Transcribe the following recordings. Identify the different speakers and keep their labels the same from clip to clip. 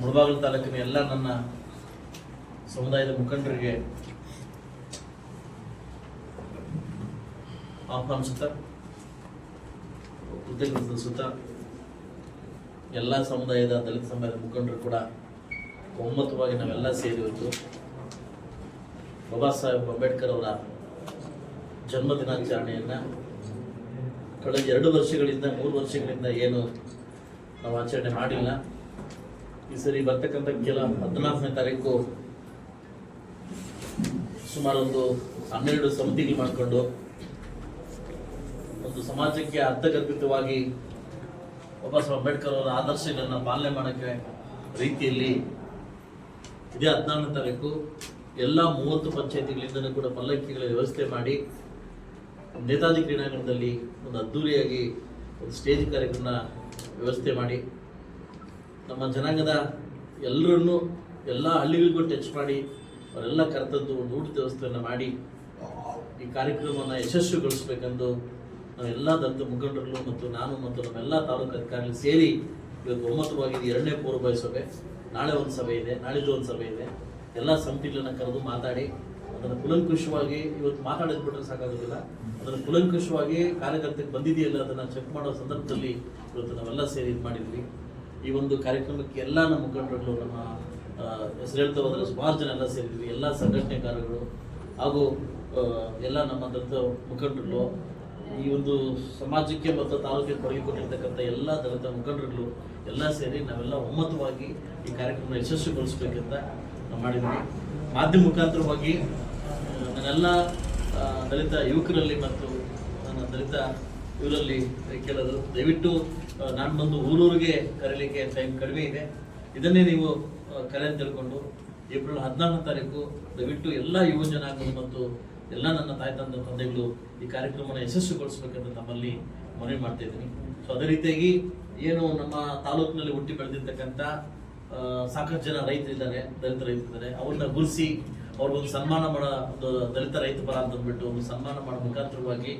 Speaker 1: ಮುಳಬಾಗಿಲು ತಾಲೂಕಿನ ಎಲ್ಲ ನನ್ನ ಸಮುದಾಯದ ಮುಖಂಡರಿಗೆ ಆಹ್ವಾನಿಸುತ್ತ, ಕೃತಜ್ಞತೆ ಎಲ್ಲ ಸಮುದಾಯದ ದಲಿತ ಸಮುದಾಯದ ಮುಖಂಡರು ಕೂಡ ಒಮ್ಮತವಾಗಿ ನಾವೆಲ್ಲ ಸೇರಿವತ್ತು ಬಾಬಾ ಸಾಹೇಬ್ ಅಂಬೇಡ್ಕರ್ ಅವರ ಜನ್ಮ ದಿನಾಚರಣೆಯನ್ನು ಕಳೆದ ಎರಡು ವರ್ಷಗಳಿಂದ, ಮೂರು ವರ್ಷಗಳಿಂದ ಏನು ನಾವು ಆಚರಣೆ ಮಾಡಿಲ್ಲ. ಈ ಸರಿ ಬರ್ತಕ್ಕಂಥ ಕೆಲ ಹದಿನಾಲ್ಕನೇ ತಾರೀಕು ಸುಮಾರು ಒಂದು ಹನ್ನೆರಡು ಸಮಿತಿಗಳು ಮಾಡಿಕೊಂಡು ಒಂದು ಸಮಾಜಕ್ಕೆ ಅರ್ಥಗರ್ಭಿತವಾಗಿ ಬಾಬಾ ಸಾಹೇಬ್ ಅಂಬೇಡ್ಕರ್ ಅವರ ಆದರ್ಶಗಳನ್ನು ಪಾಲನೆ ಮಾಡೋಕ್ಕೆ ರೀತಿಯಲ್ಲಿ ಇದೇ ಹದಿನಾಲ್ಕನೇ ತಾರೀಕು ಎಲ್ಲ ಮೂವತ್ತು ಪಂಚಾಯತಿಗಳಿಂದಲೂ ಕೂಡ ಪಲ್ಲಕ್ಕಿಗಳ ವ್ಯವಸ್ಥೆ ಮಾಡಿ ನೇತಾಜಿ ಕ್ರೀಡಾಂಗಣದಲ್ಲಿ ಒಂದು ಅದ್ಧೂರಿಯಾಗಿ ಒಂದು ಸ್ಟೇಜ್ ಕಾರ್ಯಕ್ರಮ ವ್ಯವಸ್ಥೆ ಮಾಡಿ, ನಮ್ಮ ಜನಾಂಗದ ಎಲ್ಲರನ್ನು ಎಲ್ಲ ಹಳ್ಳಿಗಳಿಗೂ ಟಚ್ ಮಾಡಿ, ಅವರೆಲ್ಲ ಕರೆತದ್ದು ಒಂದು ಊಟದ ವ್ಯವಸ್ಥೆಯನ್ನು ಮಾಡಿ, ಈ ಕಾರ್ಯಕ್ರಮವನ್ನು ಯಶಸ್ವಿಗೊಳಿಸಬೇಕೆಂದು ನಾವೆಲ್ಲ ದಂತ ಮುಖಂಡರು ಮತ್ತು ನಾನು ಮತ್ತು ನಮ್ಮೆಲ್ಲ ತಾಲೂಕು ಅಧಿಕಾರಿಗಳು ಸೇರಿ ಇವತ್ತು ಒಮ್ಮತವಾಗಿ ಇದು ಎರಡನೇ ಪೂರ್ವಭಾವಿ ಸಭೆ, ನಾಳೆ ಒಂದು ಸಭೆ ಇದೆ ನಾಳಿದ್ದು ಒಂದು ಸಭೆ ಇದೆ. ಎಲ್ಲ ಸಮಿತಿಗಳನ್ನ ಕರೆದು ಮಾತಾಡಿ ಅದನ್ನು ಕುಲಂಕುಷವಾಗಿ ಇವತ್ತು ಮಾತಾಡೋದು ಬಿಟ್ಟರೆ ಸಾಕಾಗೋದಿಲ್ಲ. ಅದನ್ನು ಕುಲಂಕುಷವಾಗಿ ಕಾರ್ಯಕರ್ತಕ್ಕೆ ಬಂದಿದೆಯಲ್ಲ ಅದನ್ನು ಚೆಕ್ ಮಾಡೋ ಸಂದರ್ಭದಲ್ಲಿ ಇವತ್ತು ನಾವೆಲ್ಲ ಸೇರಿ ಇದು ಮಾಡಿದ್ವಿ. ಈ ಒಂದು ಕಾರ್ಯಕ್ರಮಕ್ಕೆ ಎಲ್ಲ ನಮ್ಮ ಮುಖಂಡರುಗಳು, ನಮ್ಮ ಹೆಸರು ಹೇಳ್ತಾ ಹೋದ್ರೆ ಸುಮಾರು ಜನ ಎಲ್ಲ ಸೇರಿದ್ವಿ. ಎಲ್ಲ ಸಂಘಟನೆಕಾರಗಳು ಹಾಗೂ ಎಲ್ಲ ನಮ್ಮ ದತ್ತ ಮುಖಂಡರುಗಳು. ಈ ಒಂದು ಸಮಾಜಕ್ಕೆ ಮತ್ತು ತಾಲೂಕಿಗೆ ಕೊಡುಗೆ ಕೊಟ್ಟಿರ್ತಕ್ಕಂಥ ಎಲ್ಲ ದಲಿತ ಮುಖಂಡರುಗಳು ಎಲ್ಲ ಸೇರಿ ನಾವೆಲ್ಲ ಒಮ್ಮತವಾಗಿ ಈ ಕಾರ್ಯಕ್ರಮ ಯಶಸ್ವಿಗೊಳಿಸ್ಬೇಕಂತ ಮಾಡಿದ್ವಿ. ಮಾಧ್ಯಮ ಮುಖಾಂತರವಾಗಿ ನನ್ನೆಲ್ಲ ದಲಿತ ಯುವಕರಲ್ಲಿ ಮತ್ತು ನನ್ನ ದಲಿತ ಇವರಲ್ಲಿ ಕೇಳೋದು. ದಯವಿಟ್ಟು ನಾನು ಬಂದು ಊರೂರಿಗೆ ಕರೀಲಿಕ್ಕೆ ಟೈಮ್ ಕಡಿಮೆ ಇದೆ. ಇದನ್ನೇ ನೀವು ಕರೆ ಅಂತ ತಿಳ್ಕೊಂಡು, ಏಪ್ರಿಲ್ ಹದಿನಾಲ್ಕನೇ ತಾರೀಕು, ದಯವಿಟ್ಟು ಎಲ್ಲ ಯುವ ಮತ್ತು ಎಲ್ಲ ನನ್ನ ತಾಯಿ ತಂದೆ ತಂದೆಗಳು ಈ ಕಾರ್ಯಕ್ರಮನ ಯಶಸ್ವಿಗೊಳಿಸಬೇಕಂತ ನಮ್ಮಲ್ಲಿ ಮನವಿ ಮಾಡ್ತಾ ಇದ್ದೀನಿ. ಸೊ ಅದೇ ರೀತಿಯಾಗಿ, ಏನು ನಮ್ಮ ತಾಲೂಕಿನಲ್ಲಿ ಹುಟ್ಟಿ ಬೆಳೆದಿರ್ತಕ್ಕಂಥ ಸಾಕಷ್ಟು ಜನ ರೈತರಿದ್ದಾರೆ ದಲಿತ ರೈತರಿದ್ದಾರೆ ಅವ್ರನ್ನ ಗುರುಸಿ ಅವ್ರಿಗೊಂದು ಸನ್ಮಾನ ಮಾಡೋ ಒಂದು ದಲಿತ ರೈತ ಪರ ಅಂತ ಅಂದ್ಬಿಟ್ಟು ಒಂದು ಸನ್ಮಾನ ಮಾಡೋ ಮುಖಾಂತರವಾಗಿ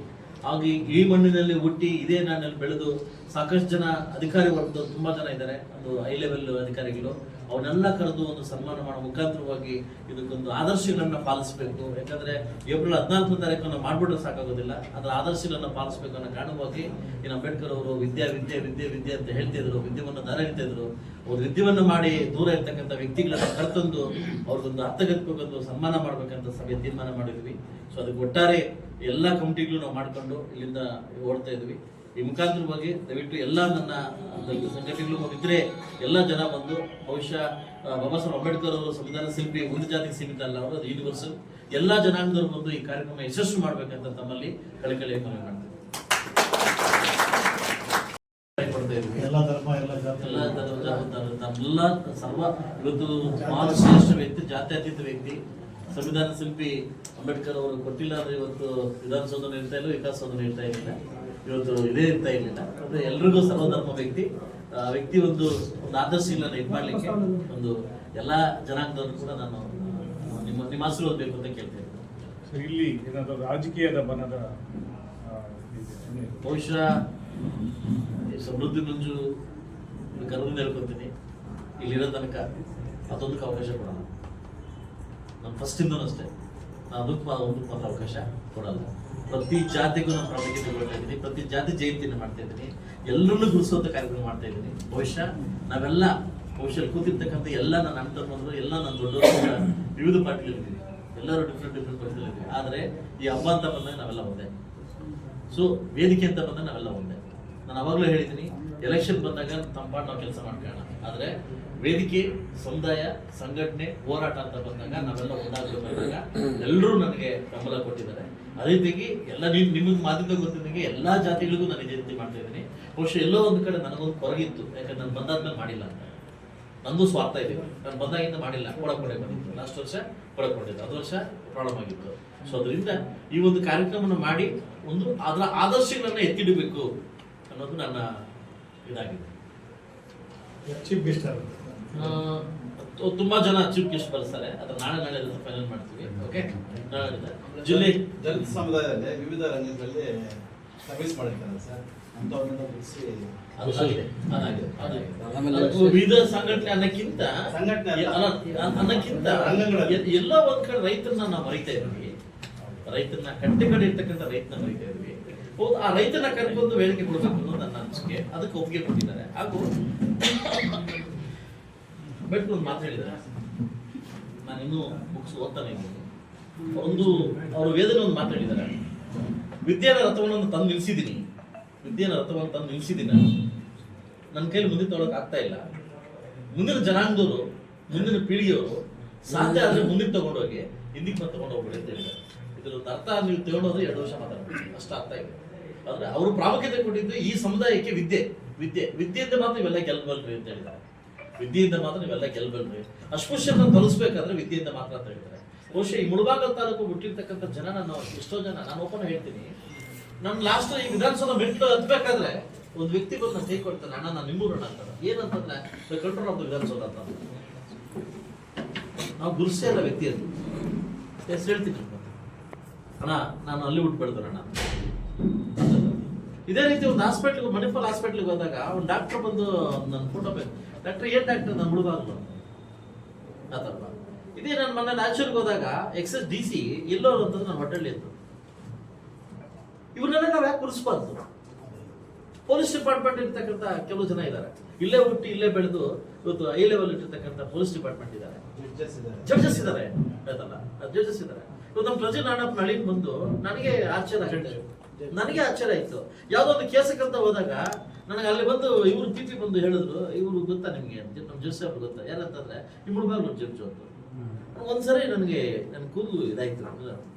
Speaker 1: ಹಾಗೆ ಈ- ಮಣ್ಣಿನಲ್ಲಿ ಹುಟ್ಟಿ ಇದೇ ನಾನಲ್ಲಿ ಬೆಳೆದು ಸಾಕಷ್ಟು ಜನ ಅಧಿಕಾರಿ ವರ್ಗದ ತುಂಬಾ ಜನ ಇದ್ದಾರೆ. ಒಂದು ಹೈ ಲೆವೆಲ್ ಅಧಿಕಾರಿಗಳು. ಅವನ್ನೆಲ್ಲ ಕರೆದು ಒಂದು ಸನ್ಮಾನ ಮಾಡೋ ಮುಖಾಂತರವಾಗಿ ಇದಕ್ಕೊಂದು ಆದರ್ಶಗಳನ್ನ ಪಾಲಿಸಬೇಕು. ಯಾಕಂದ್ರೆ ಏಪ್ರಿಲ್ ಹದಿನಾಲ್ಕನೇ ತಾರೀಕು ನಾವು ಮಾಡ್ಬಿಟ್ರೆ ಸಾಕಾಗೋದಿಲ್ಲ. ಅದರ ಆದರ್ಶಗಳನ್ನು ಪಾಲಿಸಬೇಕು ಅನ್ನೋ ಕಾರಣವಾಗಿ ಇನ್ನು ಅಂಬೇಡ್ಕರ್ ಅವರು ವಿದ್ಯಾ, ವಿದ್ಯೆ ವಿದ್ಯೆ ವಿದ್ಯೆ ಅಂತ ಹೇಳ್ತಿದ್ರು ವಿದ್ಯೆಯನ್ನು ದಾರ ಇದ್ರು. ಅವ್ರು ವಿದ್ಯೆಯನ್ನು ಮಾಡಿ ದೂರ ಇರ್ತಕ್ಕಂಥ ವ್ಯಕ್ತಿಗಳನ್ನ ಕರ್ತಂದು ಅವ್ರಿಗೊಂದು ಅರ್ಥಗತ್ಬೇಕಂದು ಸನ್ಮಾನ ಮಾಡ್ಬೇಕಂತ ಸಭೆ ತೀರ್ಮಾನ ಮಾಡಿದ್ವಿ. ಸೊ ಅದಕ್ಕೆ ಒಟ್ಟಾರೆ ಎಲ್ಲ ಕಮಿಟಿಗಳು ನಾವು ಮಾಡ್ಕೊಂಡು ಇಲ್ಲಿಂದ ಓಡ್ತಾ ಇದ್ವಿ. ಈ ಮುಖಾಂತರವಾಗಿ ದಯವಿಟ್ಟು ಎಲ್ಲ ನನ್ನ ಸಂಘಟನೆಗಳು ಇದ್ರೆ ಎಲ್ಲ ಜನ ಬಂದು ಬಹುಶಃ ಬಾಬಾ ಸಾಹೇಬ್ ಅಂಬೇಡ್ಕರ್ ಅವರು ಸಂವಿಧಾನ ಶಿಲ್ಪಿ ಒಂದು ಜಾತಿಗೆ ಸೀಮಿತ ಅಲ್ಲ ಅವರು ಅದು ಯೂನಿವರ್ಸಲ್ ಎಲ್ಲ ಜನಾಂಗದವರು ಬಂದು ಈ ಕಾರ್ಯಕ್ರಮ ಯಶಸ್ವಿ ಮಾಡಬೇಕಂತ ತಮ್ಮಲ್ಲಿ ಕಳಕಳಿ ಮನವಿ ಮಾಡ್ತೇವೆ.
Speaker 2: ಎಲ್ಲ ಧರ್ಮ ಎಲ್ಲ ಜಾತಿ.
Speaker 1: ಎಲ್ಲ ನಮ್ಮೆಲ್ಲ ಸರ್ವ ಇವತ್ತು ಸುಮಾರು ಶ್ರೇಷ್ಠ ವ್ಯಕ್ತಿ ಜಾತ್ಯತೀತ ವ್ಯಕ್ತಿ ಸಂವಿಧಾನ ಶಿಲ್ಪಿ ಅಂಬೇಡ್ಕರ್ ಅವರು ಕೊಟ್ಟಿಲ್ಲ ಅಂದ್ರೆ ಇವತ್ತು ವಿಧಾನಸೌಧ ಇರ್ತಾ ಇಲ್ಲ ವಿಕಾಸಸೌಧ ಇರ್ತಾ ಇರಲಿಲ್ಲ ಇವತ್ತು ಇದೇ ಇರ್ತಾ ಇರಲಿಲ್ಲ ಅಂದ್ರೆ ಎಲ್ರಿಗೂ ಸರ್ವಧರ್ಮ ವ್ಯಕ್ತಿ ಆ ವ್ಯಕ್ತಿ ಒಂದು ಒಂದು ಇಲ್ಲ ಇದು ಮಾಡ್ಲಿಕ್ಕೆ ಒಂದು ಎಲ್ಲಾ ಜನಾಂಗದವರು ಕೂಡ ನಾನು ನಿಮ್ಮ ನಿಮ್ಮ ಆಶೀರ್ವಾದ ಬೇಕು ಅಂತ ಕೇಳ್ತೇನೆ.
Speaker 2: ಇಲ್ಲಿ ಏನಾದರೂ ರಾಜಕೀಯದ ಬನದ.
Speaker 1: ಬಹುಶಃ ಸಮೃದ್ಧಿ ಮಂಜು ಕರೆದಿಂದ ಹೇಳ್ಕೊತೀನಿ. ಇಲ್ಲಿರೋ ತನಕ ಅದೊಂದಕ್ಕೆ ಅವಕಾಶ ಕೊಡಲ್ಲ. ನಾನು ಫಸ್ಟಿಂದನೂ ಅಷ್ಟೇ. ನಾನು ಅದಕ್ಕೆ ಒಂದು ಮಾತ್ರ ಅವಕಾಶ ಕೊಡಲ್ಲ. ಪ್ರತಿ ಜಾತಿಗೂ ನಾನು ಪ್ರಾಮುಖ್ಯತೆ ಕೊಡ್ತಾ ಇದ್ದೀನಿ. ಪ್ರತಿ ಜಾತಿ ಜಯಂತಿಯನ್ನು ಮಾಡ್ತಾ ಇದ್ದೀನಿ. ಎಲ್ಲರನ್ನು ಗುರುಸುವಂತ ಕಾರ್ಯಕ್ರಮ ಮಾಡ್ತಾ ಇದ್ದೀನಿ. ಬಹುಶಃ ನಾವೆಲ್ಲ ಬಹುಶಃ ಕೂತಿರ್ತಕ್ಕಂಥ ಎಲ್ಲ ನನ್ನ ಅಣ್ಣ ಎಲ್ಲ ನನ್ನ ದೊಡ್ಡವರು ವಿವಿಧ ಪಾರ್ಟಿಗಳಿದ್ದೀವಿ ಎಲ್ಲರೂ ಡಿಫ್ರೆಂಟ್ ಡಿಫ್ರೆಂಟ್ ಪಕ್ಷದಲ್ಲಿದ್ದೀವಿ ಆದರೆ ಈ ಹಬ್ಬ ಅಂತ ಬಂದಾಗ ನಾವೆಲ್ಲ ಒಂದೇ. ಸೊ ವೇದಿಕೆ ಅಂತ ಬಂದಾಗ ನಾವೆಲ್ಲ ಒಂದೇ. ನಾನು ಅವಾಗಲೂ ಹೇಳಿದ್ದೀನಿ ಎಲೆಕ್ಷನ್ ಬಂದಾಗ ತಂಪಾಡ್ ನಾವು ಕೆಲಸ ಮಾಡ್ಕೊಳ್ಳೋಣ. ಆದರೆ ವೇದಿಕೆ, ಸಮುದಾಯ, ಸಂಘಟನೆ, ಹೋರಾಟ ಅಂತ ಬಂದಾಗ ನಾವೆಲ್ಲ ಒಂದಾಗಬೇಕಾದಾಗ ಎಲ್ಲರೂ ನನಗೆ ಬೆಂಬಲ ಕೊಟ್ಟಿದ್ದಾರೆ. ಅದೇ ರೀತಿಯಾಗಿ ಎಲ್ಲ ನಿಮ್ ನಿಮಗೆ ಮಾತಿಂದ ಗೊತ್ತಿದ್ದಂಗೆ ಎಲ್ಲಾ ಜಾತಿಗಳಿಗೂ ನಾನು ಇದೇ ರೀತಿ ಮಾಡ್ತಾ ಇದ್ದೀನಿ. ಬಹುಶಃ ಎಲ್ಲೋ ಒಂದು ಕಡೆ ನನಗೊಂದು ಕೊರಗಿತ್ತು, ಯಾಕಂದ್ರೆ ನಾನು ಬಂದಾದ್ಮೇಲೆ ಮಾಡಿಲ್ಲ ಅಂತ. ನಂದು ಸ್ವಾರ್ಥ ಇದೆ. ನಾನು ಬಂದಾಗಿಂದ ಮಾಡಿಲ್ಲ. ಕೊಡಕ್ ಕೊಡೆ ಬಂದಿತ್ತು. ಲಾಸ್ಟ್ ವರ್ಷ ಕೊಡಕ್ ಅದ ಅದು ವರ್ಷ ಪ್ರಾಬ್ಲಮ್ ಆಗಿತ್ತು. ಸೊ ಅದರಿಂದ ಈ ಒಂದು ಕಾರ್ಯಕ್ರಮವನ್ನು ಮಾಡಿ ಒಂದು ಅದರ ಆದರ್ಶಗಳನ್ನ ಎತ್ತಿಡಬೇಕು ಅನ್ನೋದು ನನ್ನ ಇದಾಗಿದೆ.
Speaker 2: ಚೀಫ್ ಗೆಸ್ಟ್
Speaker 1: ತುಂಬಾ ಜನ ಚೀಫ್ ಗೆಸ್ಟ್ ಬರ್ತಾರೆ. ಅದ್ರ ನಾಳೆ ನಾಳೆ ಫೈನಲ್ ಮಾಡ್ತೀವಿ. ಓಕೆ ನಾಳೆ ಜಿಲ್ಲೆ?
Speaker 3: ದಲಿತ ಸಮುದಾಯದಲ್ಲಿ ವಿವಿಧ ರಂಗಗಳಲ್ಲಿ ಸರ್ವಿಸ್ ಮಾಡಿರ್ತಾರೆ ಸರ್.
Speaker 1: ಅದು ವಿವಿಧ ಸಂಘಟನೆ ಅನ್ನಕ್ಕಿಂತ ಅನ್ನಕ್ಕಿಂತ. ಎಲ್ಲ ಒಂದ್ ಕಡೆ ರೈತರನ್ನ ನಾವು ಮರಿತಾ ಇದ್ವಿ. ರೈತರನ್ನ ಕಟ್ಟೆ ಕಡೆ ಇರ್ತಕ್ಕಂಥ ರೈತನ ಮರಿತಾ ಇದ್ವಿ. ಹೌದು ಆ ರೈತನ ಕರ್ಕೊಂಡು ವೇದಿಕೆ ಕೊಡಬೇಕು ಅನ್ನೋದು ನನ್ನ ಅನಿಸಿಕೆ. ಅದಕ್ಕೆ ಒಪ್ಪಿಗೆ ಕೊಟ್ಟಿದ್ದಾರೆ. ಹಾಗೂ ಬೆಟ್ ಒಂದು ಮಾತು ನಾನು ಇನ್ನೂ ಬುಕ್ಸ್ ಓದ್ತಾನೆ ಒಂದು ಅವರು ವೇದನೆ ಒಂದು ಮಾತಾಡಿದ್ದಾರೆ ವಿದ್ಯಾನ ರಥವನ್ನು ತಂದು ನಿಲ್ಲಿಸಿದ್ದೀನಿ. ವಿದ್ಯಾನ ರಥವನ್ನು ತಂದು ನಿಲ್ಲಿಸಿದ್ದೀನಿ. ನನ್ನ ಕೈಲಿ ಮುಂದೆ ತೊಗೊಳಕ್ ಆಗ್ತಾ ಇಲ್ಲ. ಮುಂದಿನ ಜನಾಂಗದವರು, ಮುಂದಿನ ಪೀಳಿಗೆಯವರು ಸಾಧ್ಯ ಆದ್ರೆ ಮುಂದಿನ ತಗೊಂಡೋಗಿ ಹಿಂದಿಗೆ ಮತ್ತೆ ತಗೊಂಡು ಹೋಗ್ಬಿಡಿ ಅಂತ ಹೇಳಿದ್ದಾರೆ. ಇದರ ಅರ್ಥ ನೀವು ತಗೊಂಡೋದ್ರೆ ಎರಡು ವರ್ಷ ಮಾತಾಡ್ಬೇಕು ಅಷ್ಟು ಅರ್ಥ ಇದೆ. ಆದ್ರೆ ಅವರು ಪ್ರಾಮುಖ್ಯತೆ ಕೊಟ್ಟಿದ್ದು ಈ ಸಮುದಾಯಕ್ಕೆ ವಿದ್ಯೆ ವಿದ್ಯೆ, ವಿದ್ಯೆಯಿಂದ ಮಾತ್ರ ಇವೆಲ್ಲ ಗೆಲ್ಬಲ್ರಿ ಅಂತ ಹೇಳಿದ್ದಾರೆ. ವಿದ್ಯೆಯಿಂದ ಮಾತ್ರ ನೀವೆಲ್ಲ ಗೆಲ್ಬಲ್ರಿ. ಅಸ್ಪೃಶ್ಯತೆ ತಲುಸ್ಬೇಕಾದ್ರೆ ವಿದ್ಯೆಯಿಂದ ಮಾತ್ರ ಅಂತ ಹೇಳ್ತಾರೆ ಬಹುಶಃ ಈ ಮುಳಬಾಗಲ್ ತಾಲೂಕು ಹುಟ್ಟಿರ್ತಕ್ಕಂಥ ಜನ ನಾನು, ಎಷ್ಟೋ ಜನ, ನಾನು ಓಪನ್ ಹೇಳ್ತೀನಿ. ನಾನು ಲಾಸ್ಟ್ ಈ ವಿಧಾನಸಭಾ ಮೆಟ್ಲು ಹತ್ಬೇಕಾದ್ರೆ ಒಂದು ವ್ಯಕ್ತಿ ಬಂದು ನಾನು ಕೈ ಕೊಡ್ತಾನೆ, ಅಣ್ಣ, ನಾನು ನಿಮ್ಮೂರಣ್ಣ ಅಂತಾರೆ ಏನಂತಂದ್ರೆ ಕಂಟ್ರೋಲ್ ಆಫ್ ದ ವಿಧಾನಸೌಧ ಅಂತ ಅಂದ್ರು. ನಾವು ಗುರುಸೇ ಅಲ್ಲ ವ್ಯಕ್ತಿ ಹೆಸರು ಹೇಳ್ತೀನಿ ಅಣ್ಣ, ನಾನು ಅಲ್ಲಿ ಹುಟ್ಟು ಬೆಳೆದಣ್ಣ ಇದೇ ರೀತಿ ಒಂದು ಹಾಸ್ಪಿಟ್ಲ್ ಮಣಿಪಾಲ್ ಹಾಸ್ಪಿಟ್ಲಿಗೆ ಹೋದಾಗ ಒಂದು ಡಾಕ್ಟರ್ ಬಂದು ನನ್ನ ಫೋಟೋ ಬೇಕು. ಡಾಕ್ಟರ್ ಏನ್ ಡಾಕ್ಟರ್ ನಾನು ಹುಡುಗಾಗಲ್ಲ ಆತಪ್ಪ ಇದೇ ನನ್ನ ಮೊನ್ನೆ ನ್ಯಾಚುರಲ್ಗೆ ಹೋದಾಗ ಎಕ್ಸಸ್ ಡಿ ಸಿ ಎಲ್ಲೋರು ಅಂತಂದ್ರೆ ನನ್ನ ಹೊಟ್ಟೆಳ್ಳಿ ಇತ್ತು. ಇವ್ರನ್ನೆಲ್ಲ ನಾವು ಯಾಕೆ ಕುರಿಸ್ಬಾರ್ದು ಪೊಲೀಸ್ ಡಿಪಾರ್ಟ್ಮೆಂಟ್ ಇರ್ತಕ್ಕಂಥ ಕೆಲವು ಜನ ಇದ್ದಾರೆ ಇಲ್ಲೇ ಹುಟ್ಟಿ ಇಲ್ಲೇ ಬೆಳೆದು ಇವತ್ತು ಐ ಲೆವೆಲ್ ಇಟ್ಟಿರ್ತಕ್ಕಂಥ ಪೊಲೀಸ್ ಡಿಪಾರ್ಟ್ಮೆಂಟ್ ಇದ್ದಾರೆ
Speaker 3: ಜಡ್ಜಸ್ ಇದ್ದಾರೆ
Speaker 1: ಜಡ್ಜಸ್ ಇದ್ದಾರೆ ಆಯ್ತಲ್ಲ ಜಡ್ಜಸ್ ಇದ್ದಾರೆ ಇವತ್ತು ನಮ್ಮ ಪ್ರಜೆ ನಾಡಪ್ಪ ನಳಿನ್ ಬಂದು ನನಗೆ ಆಶ್ಚರ್ಯ ಆಗಿದೆ ನನಗೆ ಆಶ್ಚರ್ಯ ಆಯ್ತು. ಯಾವುದೋ ಒಂದು ಕೇಸಕ್ಕಂತ ಹೋದಾಗ ನನಗೆ ಅಲ್ಲಿ ಬಂದು ಇವರು ಪಿ ಪಿ ಬಂದು ಹೇಳಿದ್ರು ಇವ್ರು ಗೊತ್ತಾ ನಿಮ್ಗೆ? ಅಂತ ನಮ್ಮ ಸಾಹೇಬ್ರು ಗೊತ್ತಾ? ಯಾರಂತಂದ್ರೆ ನಿಮ್ಮ ಹುಡುಗ ಜಡ್ಜ್ ಅಂತ. ಒಂದ್ಸರಿ ನನಗೆ ನನ್ನ ಕೂದಲು ಇದಾಯ್ತು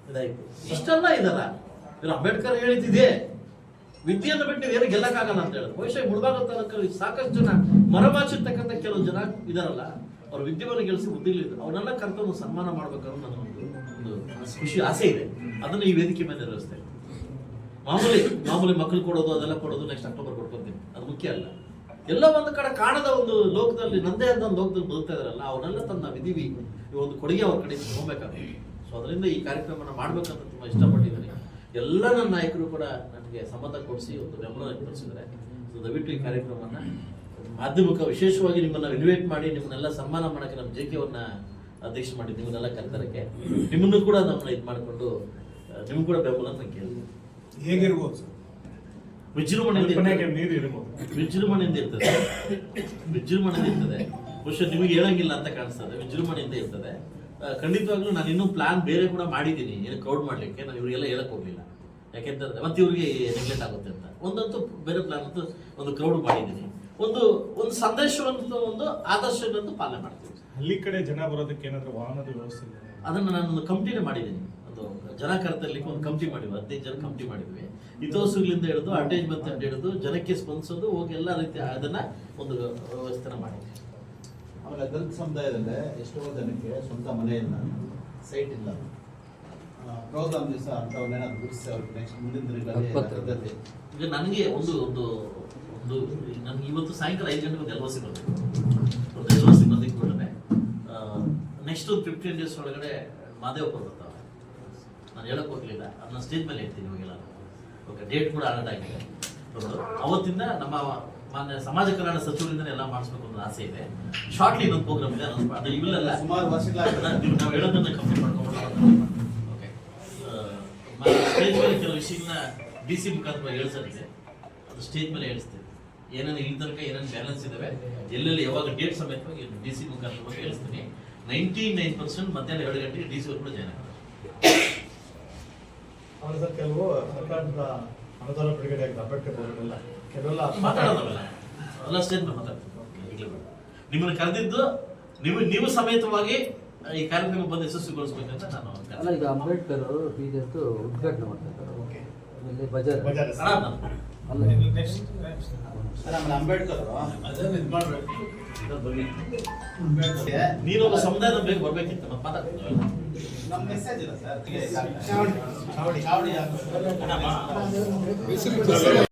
Speaker 1: ಇದಾಯ್ತು. ಇಷ್ಟೆಲ್ಲ ಇದಲ್ಲ ಇವ್ರು ಅಂಬೇಡ್ಕರ್ ಹೇಳಿದ್ದಿದೆ. ವಿದ್ಯೆಯನ್ನು ಬಿಟ್ಟು ಏನು ಗೆಲ್ಲಕ್ಕಾಗಲ್ಲ ಅಂತ ಹೇಳಿದ್ರು. ಬಹುಶಃ ಮುಳಬಾಗ ತಾಲೂಕಲ್ಲಿ ಸಾಕಷ್ಟು ಜನ ಮರಮಾಚಿರ್ತಕ್ಕಂಥ ಕೆಲವು ಜನ ಇದಾರಲ್ಲ ಅವ್ರ ವಿದ್ಯೆಯನ್ನು ಗೆಲ್ಲಿಸಿ ಬುದ್ಧಿಗಳಿದ್ರು ಅವನ್ನೆಲ್ಲ ಕರ್ತವ್ಯ ಸನ್ಮಾನ ಮಾಡ್ಬೇಕನ್ನೋ ನನ್ನ ಒಂದು ಒಂದು ಖುಷಿ ಆಸೆ ಇದೆ. ಅದನ್ನು ಈ ವೇದಿಕೆ ಮೇಲೆ ನೆರವೇರಿಸ್ತೇನೆ. ಮಾಮೂಲಿ ಮಾಮೂಲಿ ಮಕ್ಕಳು ಕೊಡೋದು, ಅದೆಲ್ಲ ಕೊಡೋದು ನೆಕ್ಸ್ಟ್ ಅಕ್ಟೋಬರ್ ಕೊಡ್ಕೊತೀನಿ ಅದು ಮುಖ್ಯ ಅಲ್ಲ. ಎಲ್ಲ ಒಂದು ಕಡೆ ಕಾಣದ ಒಂದು ಲೋಕದಲ್ಲಿ, ನಂದೇ ಅಂತ ಒಂದು ಲೋಕದಲ್ಲಿ ಬದುಕ್ತಾ ಇದಾರಲ್ಲ ಅವನ್ನೆಲ್ಲ ತನ್ನ ವಿಧಿವಿ. ಒಂದು ಕೊಡುಗೆ ಅವ್ರ ಕಡೆ ಹೋಗ್ಬೇಕಾಗುತ್ತೆ. ಸೊ ಅದರಿಂದ ಈ ಕಾರ್ಯಕ್ರಮನ ಮಾಡ್ಬೇಕಂತ ತುಂಬಾ ಇಷ್ಟಪಟ್ಟಿದ್ದೀನಿ. ಎಲ್ಲ ನನ್ನ ನಾಯಕರು ಕೂಡ ನನಗೆ ಸಂಬಂಧ ಕೊಡಿಸಿ, ಒಂದು ಬೆಂಬಲ ವ್ಯಕ್ತಪಡಿಸಿದ್ದಾರೆ. ಸೊ ದಯವಿಟ್ಟು ಈ ಕಾರ್ಯಕ್ರಮನ ಮಾಧ್ಯಮಿಕ ವಿಶೇಷವಾಗಿ ನಿಮ್ಮನ್ನ ಇನ್ವೈಟ್ ಮಾಡಿ, ನಿಮ್ಮನ್ನೆಲ್ಲ ಸನ್ಮಾನ ಮಾಡಕ್ಕೆ ನಮ್ಮ ಜೆ ಕೆ ಅವ್ರನ್ನ ಅಧ್ಯಕ್ಷ ಮಾಡಿ ನಿಮ್ಮನ್ನೆಲ್ಲ ಕರೆತರಕ್ಕೆ. ನಿಮ್ಮನ್ನು ಕೂಡ ನಮ್ಮನ್ನ ಇದು ಮಾಡಿಕೊಂಡು ನಿಮ್ಗೆ ಕೂಡ ಬೆಂಬಲ ಅಂತ ಕೇಳಿದೆ
Speaker 2: ಹೇಗಿರ್ಬೋದು ಸರ್?
Speaker 1: ವಿಜೃಂಭಣೆಯಿಂದ
Speaker 2: ನೀರು ಇರ್ಬೋದು.
Speaker 1: ವಿಜೃಂಭಣೆಯಿಂದ ಇರ್ತದೆ. ವಿಜೃಂಭಣೆಯಿಂದ ಇರ್ತದೆ. ಬಹುಶಃ ನಿಮಗೆ ಹೇಳಂಗಿಲ್ಲ ಅಂತ ಕಾಣಿಸ್ತದೆ. ವಿಜೃಂಭಣೆಯಿಂದ ಇರ್ತದೆ. ಖಂಡಿತವಾಗ್ಲೂ ನಾನು ಇನ್ನೂ ಪ್ಲಾನ್ ಬೇರೆ ಕೂಡ ಮಾಡಿದ್ದೀನಿ. ಏನು ಕ್ರೌಡ್ ಮಾಡ್ಲಿಕ್ಕೆ. ನಾನು ಇವರಿಗೆಲ್ಲ ಹೇಳಕ್ ಹೋಗ್ಲಿಲ್ಲ. ಯಾಕೆಂತಂದ್ರೆ ಮತ್ತೆ ಇವರಿಗೆ ನೆಗ್ಲೆಕ್ಟ್ ಆಗುತ್ತೆ ಅಂತ. ಒಂದಂತೂ ಬೇರೆ ಪ್ಲಾನ್ ಅಂತೂ ಒಂದು ಕ್ರೌಡ್ ಮಾಡಿದ್ದೀನಿ. ಒಂದು ಒಂದು ಸಂದೇಶವನ್ನು ಒಂದು ಆದರ್ಶಗಳನ್ನು ಪಾಲನೆ ಮಾಡ್ತೀವಿ.
Speaker 2: ಹಳ್ಳಿ ಕಡೆ ಜನ ಬರೋದಕ್ಕೆ ಏನಾದರೂ ವಾಹನದ ವ್ಯವಸ್ಥೆ
Speaker 1: ಅದನ್ನ ನಾನು ಕಂಪ್ಲೀಟ್ ಮಾಡಿದ್ದೀನಿ. ಒಂದು ಜನ ಕರೆತರ್ಲಿಕ್ಕೆ ಒಂದು ಕಂಪ್ನಿ ಮಾಡಿದ್ವಿ ಹದಿನೈದು ಜನ ಕಂಪ್ನಿ ಮಾಡಿದ್ವಿ. ಹಿತೋಸುಗಳಿಂದ ಹಿಡಿದು ಅಡ್ವರ್ಟೈಸ್ಮೆಂಟ್ ಅಂತ ಹಿಡಿದು ಜನಕ್ಕೆ ಸ್ಪಂದಿಸೋದು ಹೋಗಿ ಎಲ್ಲ ರೀತಿ ಅದನ್ನ ಒಂದು ವ್ಯವಸ್ಥೆನ ಮಾಡಿದ್ವಿ.
Speaker 3: ಆಮೇಲೆ ದಲಿತ ಸಮುದಾಯದಲ್ಲೇ ಎಷ್ಟೋ ಜನಕ್ಕೆ ಸ್ವಂತ ಮನೆ ಇಲ್ಲ. ಸೈಟ್ ಇಲ್ಲ ಪ್ರೋಗ್ರಾಮ್ ದಿವಸ ಅಂಥವನ್ನೇನಾದ್ರು ಗುರುತಿಸಿ ಅವ್ರಿಗೆ ನೆಕ್ಸ್ಟ್ ಮುಂದಿನ ದಿನಗಳಲ್ಲಿ.
Speaker 1: ಈಗ ನನಗೆ ಒಂದು ಒಂದು ಒಂದು ನನಗೆ ಇವತ್ತು ಸಾಯಂಕಾಲ ಐದು ಗಂಟೆಗೆ ಒಂದು ಎಲ್ ಸಿ ಬರಬೇಕು ಒಂದು ಎಲ್ ಸಿ ಬಂದಿದ್ದ ಕೂಡಲೇ ನೆಕ್ಸ್ಟ್ ಒಂದು ಫಿಫ್ಟೀನ್ ಡೇಸ್ ಒಳಗಡೆ ಮಾದೇವಪ್ಪ ಬರ್ತಾವೆ ನಾನು ಹೇಳಕ್ ಹೋಗ್ಲಿಲ್ಲ. ಅದನ್ನ ಸ್ಟೇಜ್ ಮೇಲೆ ಹೇಳ್ತೀನಿ ಇವಾಗೆಲ್ಲ ಓಕೆ ಡೇಟ್ ಕೂಡ ಆರ್ಡರ್ ಆಗಿದೆ. ಅವತ್ತಿಂದ ನಮ್ಮ ಮಾನ್ಯ ಸಮಾಜ ಕಲ್ಯಾಣ ಸಚಿವರಿಂದ ಎಲ್ಲ ಮಾಡಿಸ್ಬೇಕು ಅನ್ನೋ ಆಸೆ ಇದೆ. ಶಾರ್ಟ್ಲಿ ಇನ್ನೊಂದು ಪ್ರೋಗ್ರಾಮ್ ಇದೆ ಅದು ಇವೆಲ್ಲ
Speaker 3: ಸುಮಾರು ವರ್ಷಗಳ
Speaker 1: ನೀವು ನಾವು ಹೇಳೋದನ್ನ ಕಂಪ್ಲೀಟ್ ಮಾಡ್ಕೊಂಡು ಓಕೆ ಸ್ಟೇಜ್ ಮೇಲೆ ಕೆಲವು ವಿಷಯಗಳನ್ನ ಡಿ ಸಿ ಮುಖಾಂತರ ಹೇಳ್ಸೋದಿದೆ. ಅದು ಸ್ಟೇಜ್ ಮೇಲೆ ಹೇಳಿಸ್ತೇವೆ ಏನೇನು ಇಲ್ಲಿ ತನಕ ಏನೇನು ಬ್ಯಾಲೆನ್ಸ್ ಇದಾವೆ ಎಲ್ಲೆಲ್ಲಿ ಯಾವಾಗ ಡೇಟ್ ಸಮೇತವಾಗಿ ಡಿ ಸಿ ಮುಖಾಂತರ ಹೇಳ್ತೀನಿ ನೈಂಟಿ ನೈನ್ ಪರ್ಸೆಂಟ್ ಮಧ್ಯಾಹ್ನ ಎರಡು ಗಂಟೆಗೆ ಡಿ ಸಿ ಅವ್ರು ಕೂಡ ಜಾಯ್ನ್ ಆಗ್ತಾರೆ.
Speaker 4: ಆಮೇಲೆ ಸರ್ ಕೆಲವು ಸರ್ಕಾರದ ಅನುದಾನ ಬಿಡುಗಡೆ ಆಗಿದೆ ಅಂಬೇಡ್ಕರ್ ಅವರೆಲ್ಲ ಕೆಲವೆಲ್ಲ
Speaker 1: ಮಾತಾಡೋದಲ್ಲ? ಎಲ್ಲ ಸ್ಟೇಜ್ ಮೇಲೆ ಮಾತಾಡ್ತೀವಿ ನಿಮ್ಮನ್ನು. ಕರೆದಿದ್ದು ನೀವು ನೀವು ಸಮೇತವಾಗಿ ಈ ಕಾರ್ಯಕ್ರಮ ಬಂದು ಯಶಸ್ವಿಗೊಳಿಸ್ಬೇಕಂತ ನಾನು
Speaker 5: ಅಲ್ಲ ಈಗ ಅಂಬೇಡ್ಕರ್ ಅವರು ಬೀದರ್ದು ಉದ್ಘಾಟನೆ ಮಾಡ್ತಾರೆ ಆಮೇಲೆ ಬಜಾರ್.
Speaker 4: ಬಜಾರ್.
Speaker 3: ಅಂಬೇಡ್ಕರ್
Speaker 1: ನೀನೊಬ್ಬ ಸಮುದಾಯದ ಬೇಕು ಬರ್ಬೇಕಿತ್ತು ನಮ್ಮ ಪದ
Speaker 3: ನಮ್ಮ ಮೆಸೇಜ್ ಇಲ್ಲ ಸರ್.